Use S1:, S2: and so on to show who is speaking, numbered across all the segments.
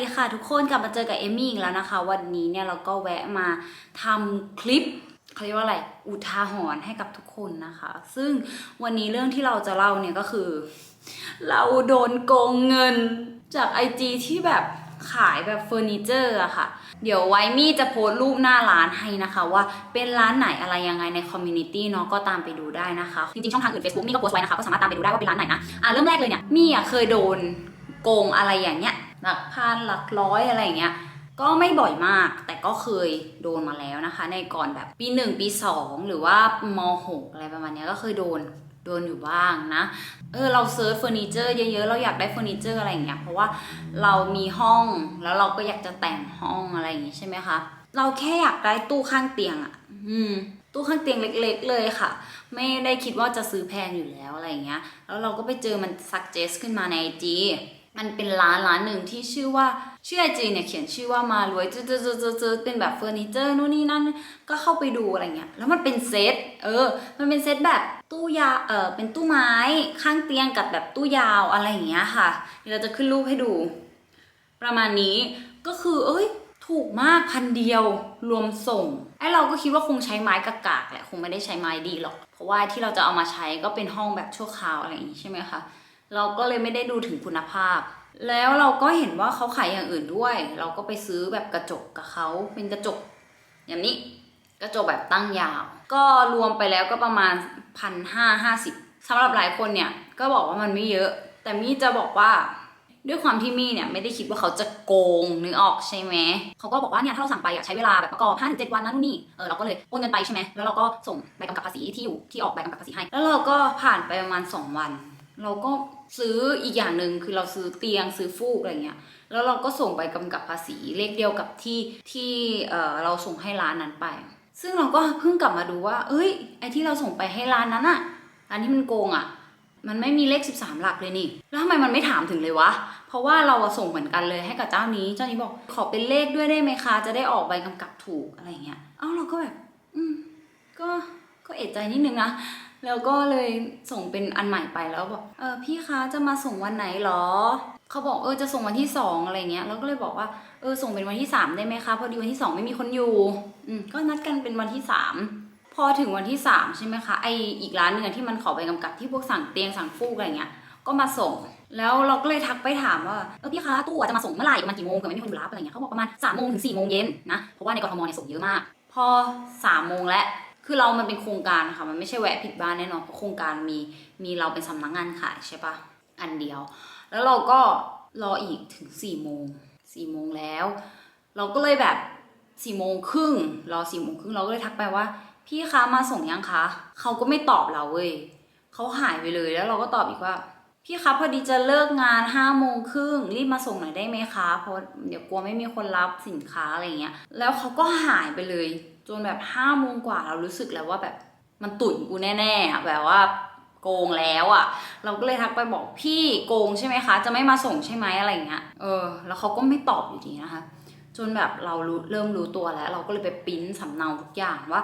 S1: ดีค่ะทุกคนกลับมาเจอกับเอมมี่อีกแล้วนะคะ วันนี้เนี่ยเราก็แวะมาทำคลิปเขาเรียกว่าอะไรอุทาหรณ์ให้กับทุกคนนะคะ ซึ่งวันนี้เรื่องที่เราจะเล่าเนี่ยก็คือ เราโดนโกงเงินจากไอจีที่แบบขายแบบเฟอร์นิเจอร์อะค่ะ เดี๋ยวไวมี่จะโพสต์รูปหน้าร้านให้นะคะ ว่าเป็นร้านไหนอะไรยังไงในคอมมูนิตี้เนาะก็ตามไปดูได้นะคะ จริงๆ ช่องทางอื่น Facebook มี่ก็โพสต์ไว้นะคะ ก็สามารถตามไปดูได้ว่าเป็นร้านไหนนะ อะเริ่มแรกเลยเนี่ยมี่อะเคยโดนโกงอะไรอย่างเงี้ย หลักพันหลักร้อยอะไรอย่างเงี้ยก็ไม่บ่อยมากแต่ก็เคยโดนมาแล้วนะคะ ในก่อนแบบปีหนึ่งปีสองหรือว่ามหกอะไรประมาณเนี้ยก็เคยโดนโดนอยู่บ้างนะ เออเราเซิร์ชเฟอร์นิเจอร์เยอะๆ เราอยากได้เฟอร์นิเจอร์อะไรอย่างเงี้ยเพราะว่าเรามีห้องแล้วเราก็อยากจะแต่งห้องอะไรอย่างงี้ใช่ไหมคะ เราแค่อยากได้ตู้ข้างเตียงอะอืม ตู้ข้างเตียงเล็ก ๆ เลยค่ะ ไม่ได้คิดว่าจะซื้อแพงอยู่แล้วอะไรอย่างเงี้ย แล้วเราก็ไปเจอมัน suggest ขึ้นมาในไอจี มันเป็นร้านร้านหนึ่งที่ชื่อว่าชื่อไอจีเนี่ยเขียนชื่อว่ามารวยเจืดๆๆๆเป็นแบบเฟอร์นิเจอร์นู่นนี่นั่นก็เข้าไปดูอะไรเงี้ยแล้วมันเป็นเซตเออ มันเป็นเซตแบบตู้ยาเออเป็นตู้ไม้ข้างเตียงกับแบบตู้ยาวอะไรอย่างเงี้ยค่ะเดี๋ยวเราจะขึ้นรูปให้ดู ประมาณนี้ก็คือเอ้ยถูกมากพันเดียวรวมส่งไอ้เราก็คิดว่าคงใช้ไม้กากๆแหละคงไม่ได้ใช้ไม้ดีหรอก เพราะว่าที่เราจะเอามาใช้ก็เป็นห้องแบบชั่วคราวอะไรอย่างนี้ใช่ไหมคะ เราก็เลยไม่ได้ดูถึงคุณภาพ แล้วเราก็เห็นว่าเขาขายอย่างอื่นด้วย เราก็ไปซื้อแบบกระจกกับเขาเป็นกระจก อย่างนี้กระจกแบบตั้งยาว ก็รวมไปแล้วก็ประมาณพันห้าห้าสิบสำหรับหลายคนเนี่ยก็บอกว่ามันไม่เยอะ แต่มี่จะบอกว่าด้วยความที่มี่เนี่ยไม่ได้คิดว่าเขาจะโกงนึกออกใช่ไหมเขาก็บอกว่าเนี่ยถ้าเราสั่งไปอะใช้เวลาแบบประกอบ5-7ถึงวันนะนู่นนี่เออเราก็เลยโอนเงินไปใช่ไหมแล้วเราก็ส่งใบกำกับภาษีที่อยู่ที่ออกใบกำกับภาษีให้ แล้วเราก็ผ่านไปประมาณ 2 วัน เราก็ซื้ออีกอย่างหนึ่งคือเราซื้อเตียงซื้อฟูกอะไรเงี้ยแล้วเราก็ส่งใบกำกับภาษีเลขเดียวกับที่ที่เเราส่งให้ร้านนั้นไป ซึ่งเราก็เพิ่งกลับมาดูว่า เอ้ยไอที่เราส่งไปให้ร้านนั้นอะร้านที่มันโกงอะมันไม่มีเลข 13 หลักเลยนี่ แล้วทำไมมันไม่ถามถึงเลยวะ เพราะว่าเราส่งเหมือนกันเลยให้กับเจ้านี้ เจ้านี้บอกขอเป็นเลขด้วยได้ไหมคะ จะได้ออกใบกำกับถูกอะไรเงี้ย เอ้าเราก็แบบ อืม ก็ ก็เอะใจนิดนึงนะ แล้วก็เลยส่งเป็นอันใหม่ไปแล้วบอกเออพี่คะจะมาส่งวันไหนหรอ เขาบอกเออจะส่งวันที่สองอะไรเงี้ยเราก็เลยบอกว่าเออส่งเป็นวันที่สามได้ไหมคะพอดีวันที่สองไม่มีคนอยู่อืมก็นัดกันเป็นวันที่สามพอถึงวันที่สามใช่ไหมคะไออีกร้านหนึ่งที่มันขอใบกำกับที่พวกสั่งเตียงสั่งฟูกอะไรเงี้ยก็มาส่ง แล้วเราก็เลยทักไปถามว่าเออพี่คะตู้อะจะมาส่งเมื่อไหร่ประมาณกี่โมงเกิดไม่มีคนอยู่รับอะไรเงี้ยเขาบอกประมาณสามโมงถึงสี่โมงเย็นนะเพราะว่าในกรทมเนี่ยส่งเยอะมาก พอสามโมงแล้ว คือเรามันเป็นโครงการค่ะ มันไม่ใช่แวะผิดบ้านแน่นอนเพราะโครงการมีมีเราเป็นสำนักงานขายใช่ปะอันเดียว แล้วเราก็รออีกถึงสี่โมงสี่โมงแล้ว เราก็เลยแบบสี่โมงครึ่งรอสี่โมงครึ่งเราก็เลยทักไปว่า พี่คะมาส่งยังคะเขาก็ไม่ตอบเราเว้ยเขาหายไปเลยแล้วเราก็ตอบอีกว่า พี่คะพอดีจะเลิกงานห้าโมงครึ่งรีบมาส่งหน่อยได้ไหมคะเพราะเดี๋ยวกลัวไม่มีคนรับสินค้าอะไรเงี้ย แล้วเขาก็หายไปเลย จนแบบห้าโมงกว่าเรารู้สึกแล้วว่าแบบมันตุ่นกูแน่ๆอะแบบว่าโกงแล้วอะเราก็เลยทักไปบอกพี่โกงใช่ไหมคะ จะไม่มาส่งใช่ไหมอะไรเงี้ยเออ แล้วเขาก็ไม่ตอบอยู่ดีนะคะ จนแบบเรารู้เริ่มรู้ตัวแล้ว เราก็เลยไปปริ้นสำเนาทุกอย่างว่า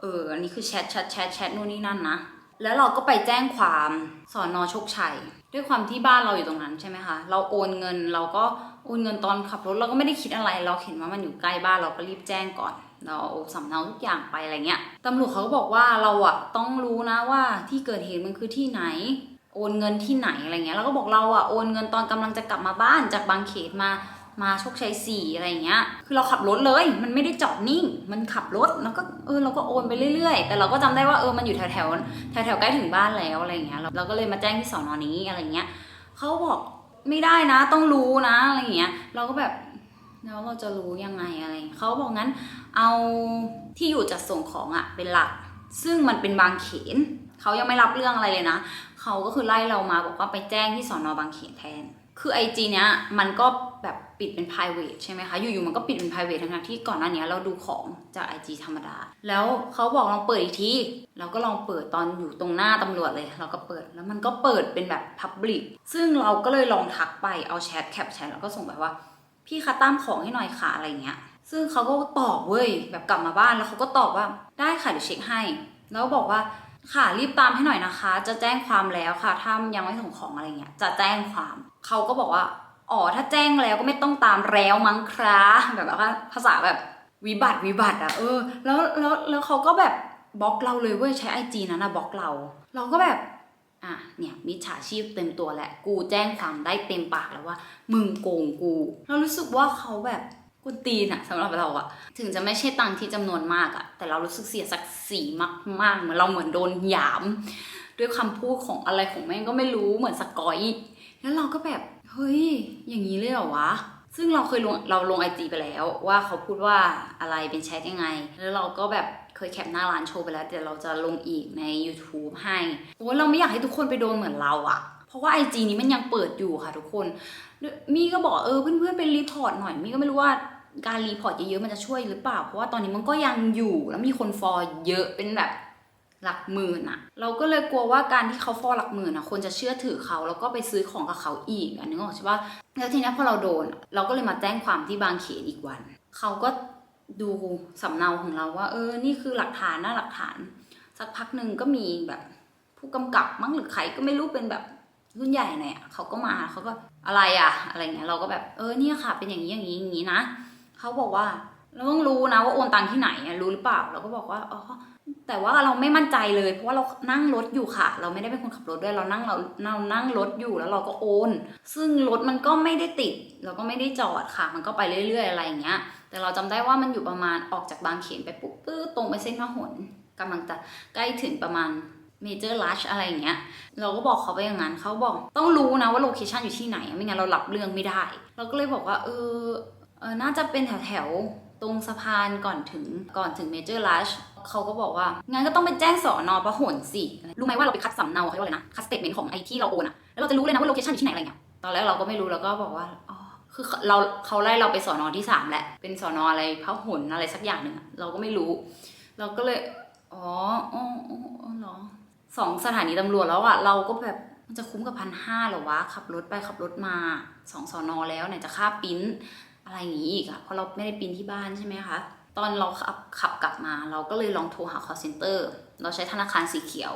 S1: เอออันนี้คือแชทแชทแชทแชทนู่นนี่นั่นนะ แล้วเราก็ไปแจ้งความสอนอโชคชัย ด้วยความที่บ้านเราอยู่ตรงนั้นใช่ไหมคะ เราโอนเงินเราก็โอนเงินตอนขับรถเราก็ไม่ได้คิดอะไร เราเห็นว่ามันอยู่ใกล้บ้านเราก็รีบแจ้งก่อน เราเอาสำเนาทุกอย่างไปอะไรเงี้ยตำรวจเขาก็บอกว่าเราอะต้องรู้นะว่าที่เกิดเหตุมันคือที่ไหน โอนเงินที่ไหนอะไรเงี้ยแล้วก็บอกเราอะโอนเงินตอนกำลังจะกลับมาบ้านจากบางเขตมา มาโชคชัยสี่อะไรเงี้ย คือเราขับรถเลย มันไม่ได้จอดนิ่ง มันขับรถ แล้วก็เออเราก็โอนไปเรื่อยๆ แต่เราก็จำได้ว่าเออมันอยู่แถวแถวแถวแถวๆใกล้ถึงบ้านแล้วอะไรเงี้ย เราก็เลยมาแจ้งที่สอนอนี้อะไรเงี้ยเขาบอกไม่ได้นะ ต้องรู้นะอะไรเงี้ย เราก็แบบแล้วเราจะรู้ยังไงอะไรเงี้ยเขาบอกงั้นเอาที่อยู่จัดส่งของอะเป็นหลัก ซึ่งมันเป็นบางเขนเขายังไม่รับเรื่องอะไรเลยนะ เขาก็คือไล่เรามาบอกว่าไปแจ้งที่สอนอบางเขนแทน คือไอจีเนี้ยมันก็แบบปิดเป็น private ใช่ไหมคะ อยู่ๆมันก็ปิดเป็น private ทั้งๆที่ก่อนหน้านี้เราดูของจาก IG ธรรมดา แล้วเขาบอกลองเปิดอีกที เราก็ลองเปิดตอนอยู่ตรงหน้าตำรวจเลย เราก็เปิด แล้วมันก็เปิดเป็นแบบ public ซึ่งเราก็เลยลองทักไป เอาแชทแคปแชทแล้วก็ส่งไปว่า พี่คะตามของให้หน่อยค่ะอะไรเงี้ย ซึ่งเขาก็ตอบเว้ยแบบกลับมาบ้านแล้วเขาก็ตอบว่าได้ค่ะเดี๋ยวเช็คให้ แล้วบอกว่า ค่ะรีบตามให้หน่อยนะคะ จะแจ้งความแล้วค่ะ ถ้ายังไม่ส่งของอะไรเงี้ย จะแจ้งความ เขาก็บอกว่า อ๋อ ถ้าแจ้งแล้วก็ไม่ต้องตามแล้วมั้งคราแบบว่าภาษาแบบวิบัติวิบัติอะเออ แล้วแล้วแล้วเขาก็แบบบล็อกเราเลยเว้ยใช้ไอจีนั้นนะบล็อกเรา เราก็แบบอะเนี่ยมิจฉาชีพเต็มตัวแหละ กูแจ้งความได้เต็มปากแล้วว่า มึงโกงกู เรารู้สึกว่าเขาแบบ กุนตีนอะสำหรับเราอะถึงจะไม่ใช่ตังที่จำนวนมากอะแต่เรารู้สึกเสียศักดิ์ศรีมากๆเหมือนเราเหมือนโดนหยาม ด้วยคำพูดของอะไรของแม่งก็ไม่รู้เหมือนสกอยแล้วเราก็แบบเฮ้ยอย่างนี้เลยเหรอวะซึ่งเราเคยลงเราลงไอจีไปแล้ว ว่าเขาพูดว่าอะไรเป็นแชทยังไง แล้วเราก็แบบเคยแคปหน้าร้านโชว์ไปแล้วเดี๋ยวเราจะลงอีกใน YouTube ให้โอ้เราไม่อยากให้ทุกคนไปโดนเหมือนเราอะเพราะว่า IG นี้มันยังเปิดอยู่ค่ะทุกคน มี่ก็บอกเออเพื่อนๆไปรีพอร์ตหน่อยมี่ก็ไม่รู้ว่า การรีพอร์ตเยอะๆมันจะช่วยหรือเปล่า เพราะว่าตอนนี้มันก็ยังอยู่แล้วมีคนฟอลเยอะเป็นแบบหลักหมื่นอะเราก็เลยกลัวว่าการที่เขาฟอลหลักหมื่นอะคนจะเชื่อถือเขาแล้วก็ไปซื้อของกับเขาอีกอันนึกออกใช่ปะแล้วทีนี้พอเราโดน เราก็เลยมาแจ้งความที่บางเขนอีกวัน เขาก็ดูสำเนาของเราว่า เออ นี่คือหลักฐานนะหลักฐาน สักพักหนึ่งก็มีแบบผู้กำกับมั้งหรือใครก็ไม่รู้เป็นแบบรุ่นใหญ่หน่อยเขาก็มาเขาก็อะไรอะอะไรเงี้ยเราก็แบบเออเนี่ยค่ะ เป็นอย่างนี้อย่างนี้อย่างนี้นะ เขาบอกว่าเราต้องรู้นะว่าโอนตังค์ที่ไหนอะรู้หรือเปล่าเราก็บอกว่าอ๋อแต่ว่าเราไม่มั่นใจเลย เพราะว่าเรานั่งรถอยู่ค่ะ เราไม่ได้เป็นคนขับรถด้วยเรานั่งเราเรานั่งรถอยู่แล้วเราก็โอน ซึ่งรถมันก็ไม่ได้ติด เราก็ไม่ได้จอดค่ะ มันก็ไปเรื่อย ๆ อะไรอย่างเงี้ย แต่เราจำได้ว่ามันอยู่ประมาณออกจากบางเขนไปปุ๊บปื้อตรงไปเส้นพหลกำลังจะใกล้ถึงประมาณเมเจอร์ลัชอะไรอย่างเงี้ย เราก็บอกเขาไปอย่างนั้นเขาบอกต้องรู้นะว่าโลเคชันอยู่ที่ไหน ไม่งั้นเรารับเรื่องไม่ได้ เราก็เลยบอกว่าเออ น่าจะเป็นแถวแถวๆตรงสะพานก่อนถึงก่อนถึงเมเจอร์ลัชเขาก็บอกว่า งั้นก็ต้องไปแจ้งสอนอพหลสิ รู้ไหมว่าเราไปคัดสำเนาเขาเรียกว่าอะไรนะ คัดสเตทเมนต์ของไอที่เราโอนอะแล้วเราจะรู้เลยนะว่าโลเคชั่นอยู่ที่ไหนอะไรเงี้ย ตอนแรกเราก็ไม่รู้เราก็บอกว่า อ๋อ คือเราเขาไล่เราไปสอนอที่สามแหละ เป็นสอนออะไรพระหลอะไรสักอย่างหนึ่งอะเราก็ไม่รู้ เราก็เลย อ๋อ อ๋ออ๋อเหรอสองสถานีตำรวจแล้วอะเราก็แบบมันจะคุ้มกับพันห้าหรอวะ ขับรถไปขับรถมาสองสอนอแล้วไหนจะค่าปริ้น อะไรอย่างงี้อีกอะเพราะเราไม่ได้ปินที่บ้านใช่ไหมคะ ตอนเราขับขับกลับมา เราก็เลยลองโทรหา call center เราใช้ธนาคารสีเขียว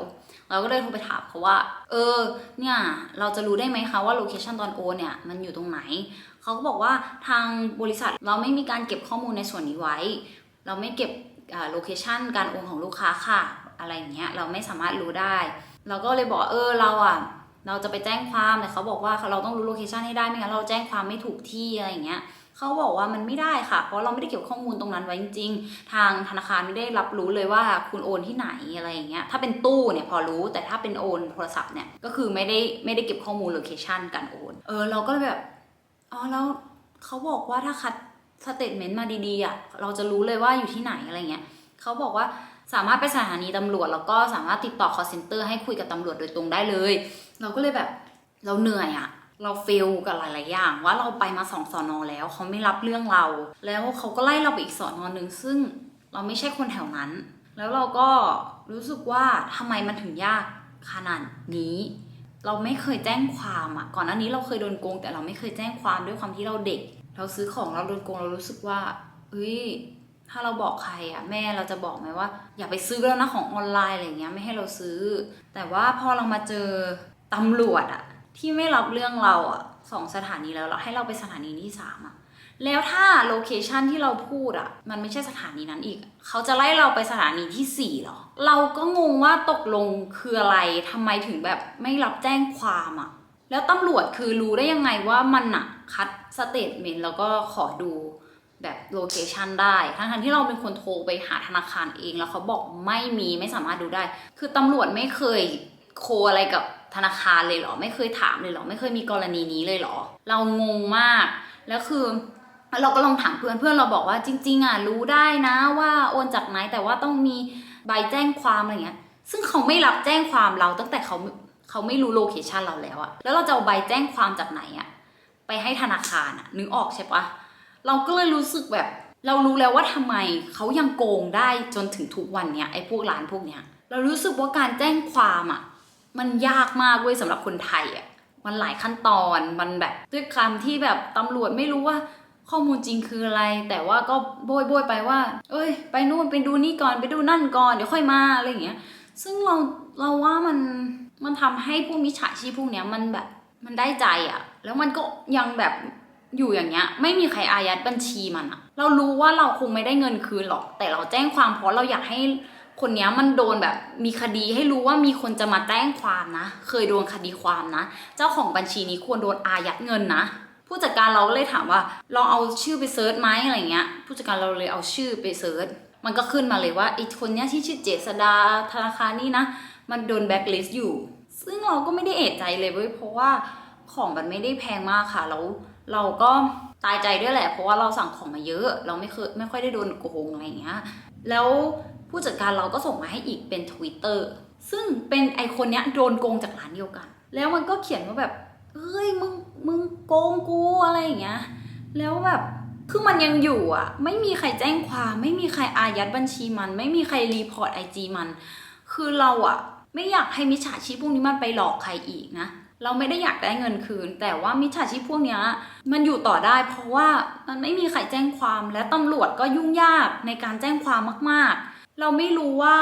S1: เราก็เลยโทรไปถามเขาว่า เออ เนี่ย เราจะรู้ได้ไหมคะว่าโลเคชันตอนโอนเนี่ย มันอยู่ตรงไหน เขาก็บอกว่าทางบริษัทเราไม่มีการเก็บข้อมูลในส่วนนี้ไว้ เราไม่เก็บโลเคชันการโอนของลูกค้าค่ะ อะไรอย่างเงี้ย เราไม่สามารถรู้ได้ เราก็เลยบอกเออ เราอะ เราจะไปแจ้งความแต่เขาบอกว่าเราต้องรู้โลเคชันให้ได้ ไม่งั้นเราแจ้งความไม่ถูกที่อะไรอย่างเงี้ย เขาบอกว่ามันไม่ได้ค่ะ เพราะเราไม่ได้เก็บข้อมูลตรงนั้นไว้จริงๆ ทางธนาคารไม่ได้รับรู้เลยว่าคุณโอนที่ไหนอะไรอย่างเงี้ย ถ้าเป็นตู้เนี่ยพอรู้ แต่ถ้าเป็นโอนโทรศัพท์เนี่ย ก็คือไม่ได้ไม่ได้เก็บข้อมูลโลเคชันการโอน เออเราก็เลยแบบ อ๋อแล้วเขาบอกว่าถ้าคัดสเตทเมนต์มาดีๆอะ เราจะรู้เลยว่าอยู่ที่ไหนอะไรเงี้ยเขาบอกว่าสามารถไปสถานีตำรวจ แล้วก็สามารถติดต่อ call center ให้คุยกับตำรวจโดยตรงได้เลย เราก็เลยแบบเราเหนื่อยอะ เราเฟลกับหลาย ๆ อย่าง ว่าเราไปมาสองสอนอแล้วเขาไม่รับเรื่องเรา แล้วเขาก็ไล่เราไปอีกสอนอหนึ่งซึ่งเราไม่ใช่คนแถวนั้น แล้วเราก็รู้สึกว่าทำไมมันถึงยากขนาดนี้ เราไม่เคยแจ้งความอะก่อนหน้านี้เราเคยโดนโกง แต่เราไม่เคยแจ้งความด้วยความที่เราเด็ก เราซื้อของเราโดนโกงเรารู้สึกว่าเฮ้ยถ้าเราบอกใครอะแม่เราจะบอกไหมว่า อย่าไปซื้อแล้วนะของออนไลน์อะไรเงี้ยไม่ให้เราซื้อ แต่ว่าพอเรามาเจอตำรวจอะ ที่ไม่รับเรื่องเราอะสองสถานีแล้วเราให้เราไปสถานีที่สามอะแล้วถ้าโลเคชันที่เราพูดอะมันไม่ใช่สถานีนั้นอีก เขาจะไล่เราไปสถานีที่สี่หรอ เราก็งงว่าตกลงคืออะไรทำไมถึงแบบไม่รับแจ้งความอะแล้วตำรวจคือรู้ได้ยังไงว่ามันอะคัดสเตทเมนต์แล้วก็ขอดูแบบโลเคชันได้ทั้งๆที่เราเป็นคนโทรไปหาธนาคารเองแล้วเขาบอกไม่มีไม่สามารถดูได้ คือตำรวจไม่เคยโคอะไรกับ ธนาคารเลยเหรอ ไม่เคยถามเลยเหรอ ไม่เคยมีกรณีนี้เลยเหรอ เรางงมาก แล้วคือเราก็ลองถามเพื่อนเพื่อนเราบอกว่าจริง ๆอะรู้ได้นะว่าโอนจากไหนแต่ว่าต้องมีใบแจ้งความอะไรเงี้ย ซึ่งเขาไม่รับแจ้งความเราตั้งแต่เขาเขาไม่รู้โลเคชันเราแล้วอะแล้วเราจะเอาใบแจ้งความจากไหนอะไปให้ธนาคารอะนึกออกใช่ปะเราก็เลยรู้สึกแบบเรารู้แล้วว่าทำไมเขายังโกงได้จนถึงทุกวันเนี้ยไอ้พวกร้านพวกเนี้ยเรารู้สึกว่าการแจ้งความอะ มันยากมากเว้ยสำหรับคนไทยอะมันหลายขั้นตอนมันแบบด้วยคำที่แบบตำรวจไม่รู้ว่าข้อมูลจริงคืออะไร แต่ว่าก็โบยโบยไปว่า เอ้ย ไปนู่นไปดูนี่ก่อนไปดูนั่นก่อนเดี๋ยวค่อยมาอะไรอย่างเงี้ย ซึ่งเราเราว่ามันมันทำให้พวกมิจฉาชีพพวกเนี้ยมันแบบมันได้ใจอะ แล้วมันก็ยังแบบอยู่อย่างเงี้ย ไม่มีใครอายัดบัญชีมันอะเรารู้ว่าเราคงไม่ได้เงินคืนหรอก แต่เราแจ้งความเพราะเราอยากให้ คนนี้มันโดนแบบมีคดีให้รู้ว่ามีคนจะมาแจ้งความนะ เคยโดนคดีความนะ เจ้าของบัญชีนี้ควรโดนอายัดเงินนะ ผู้จัดการเราก็เลยถามว่าลองเอาชื่อไปเซิร์ชไหมอะไรเงี้ย ผู้จัดการเราเลยเอาชื่อไปเซิร์ชมันก็ขึ้นมาเลยว่าไอ้คนเนี้ยที่ชื่อเจษดาธนาคารนี่นะ มันโดนแบ็คลิสต์อยู่ ซึ่งเราก็ไม่ได้เอะใจเลยเว้ยเพราะว่าของมันไม่ได้แพงมากค่ะแล้วเราก็ตายใจด้วยแหละ เพราะว่าเราสั่งของมาเยอะ เราไม่เคยไม่ค่อยได้โดนโกงอะไรอย่างเงี้ย แล้ว ผู้จัดการเราก็ส่งมาให้อีกเป็น Twitter ซึ่งเป็นไอคนเนี้ยโดนโกงจากร้านเดียวกัน แล้วมันก็เขียนว่าแบบเฮ้ยมึงมึงโกงกูอะไรอย่างเงี้ยแล้วแบบคือมันยังอยู่อะ ไม่มีใครแจ้งความ ไม่มีใครอายัดบัญชีมัน ไม่มีใครรีพอร์ตไอจีมัน คือเราอะ ไม่อยากให้มิจฉาชีพพวกนี้มันไปหลอกใครอีกนะ เราไม่ได้อยากได้เงินคืน แต่ว่ามิจฉาชีพพวกเนี้ยมันอยู่ต่อได้ เพราะว่ามันไม่มีใครแจ้งความและตำรวจก็ยุ่งยากในการแจ้งความมากๆ เราไม่รู้ว่า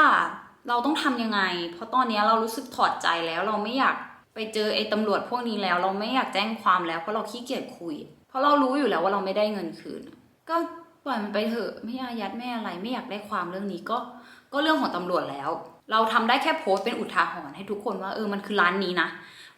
S1: เราต้องทำยังไง เพราะตอนนี้เรารู้สึกถอดใจแล้วเราไม่อยากไปเจอไอ้ตำรวจพวกนี้แล้ว เราไม่อยากแจ้งความแล้วเพราะเราขี้เกียจคุย เพราะเรารู้อยู่แล้วว่าเราไม่ได้เงินคืน ก็ปล่อยมันไปเถอะไม่อายัดไม่อะไรไม่อยากได้ความเรื่องนี้ก็ก็เรื่องของตำรวจแล้ว เราทำได้แค่โพสต์เป็นอุทาหรณ์ให้ทุกคนว่าเออมันคือร้านนี้นะ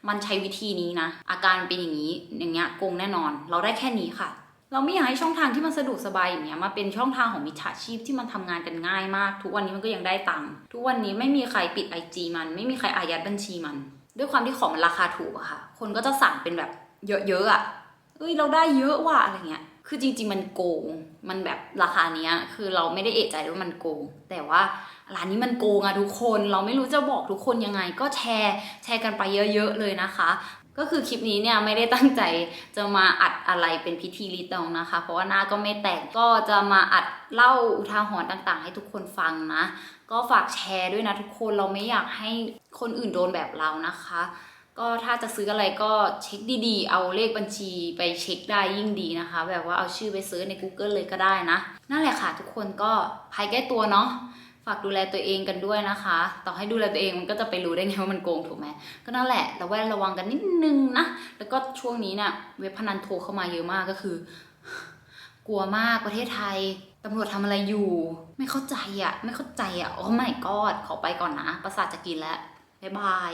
S1: มันใช้วิธีนี้นะ อาการเป็นอย่างนี้อย่างเงี้ยโกงแน่นอน เราได้แค่นี้ค่ะ เราไม่อยากให้ช่องทางที่มันสะดวกสบายอย่างเงี้ยมาเป็นช่องทางของมิจฉาชีพที่มันทำงานกันง่ายมาก ทุกวันนี้มันก็ยังได้ตังค์ทุกวันนี้ไม่มีใครปิดไอจีมัน ไม่มีใครอายัดบัญชีมัน ด้วยความที่ของมันราคาถูกอะค่ะ คนก็จะสั่งเป็นแบบเยอะๆอะเอ้ยเราได้เยอะว่ะอะไรเงี้ย คือจริง ๆ มันโกง มันแบบราคาเนี้ย คือเราไม่ได้เอะใจว่ามันโกง แต่ว่าร้านนี้มันโกงอะทุกคน เราไม่รู้จะบอกทุกคนยังไง ก็แชร์แชร์กันไปเยอะ ๆ เลยนะคะ ก็คือคลิปนี้เนี่ยไม่ได้ตั้งใจจะมาอัดอะไรเป็นพิธีรีตองนะคะ เพราะว่าหน้าก็ไม่แตกก็จะมาอัดเล่าอุทาหรณ์ต่างๆ ให้ทุกคนฟังนะ ก็ฝากแชร์ด้วยนะทุกคนเราไม่อยากให้คนอื่นโดนแบบเรานะคะ ก็ถ้าจะซื้ออะไรก็เช็คดีๆ เอาเลขบัญชีไปเช็คได้ยิ่งดีนะคะ แบบว่าเอาชื่อไปซื้อใน Google เลยก็ได้นะ นั่นแหละค่ะทุกคนก็ภัยใกล้ตัวเนาะ ฝากดูแลตัวเองกันด้วยนะคะ ต่อให้ดูแลตัวเองมันก็จะไปรู้ได้ไงว่ามันโกงถูกไหมก็นั่นแหละระแวดระวังกันนิดนึงนะแล้วก็ช่วงนี้เนี่ยเว็บพนันโทรเข้ามาเยอะมากก็คือ กลัวมากประเทศไทยตำรวจทำอะไรอยู่ ไม่เข้าใจอะ่ะ ไม่เข้าใจอะ่ะโอ้ my god ขอไปก่อนนะ ประสาทจะกินแล้วบ๊ายบาย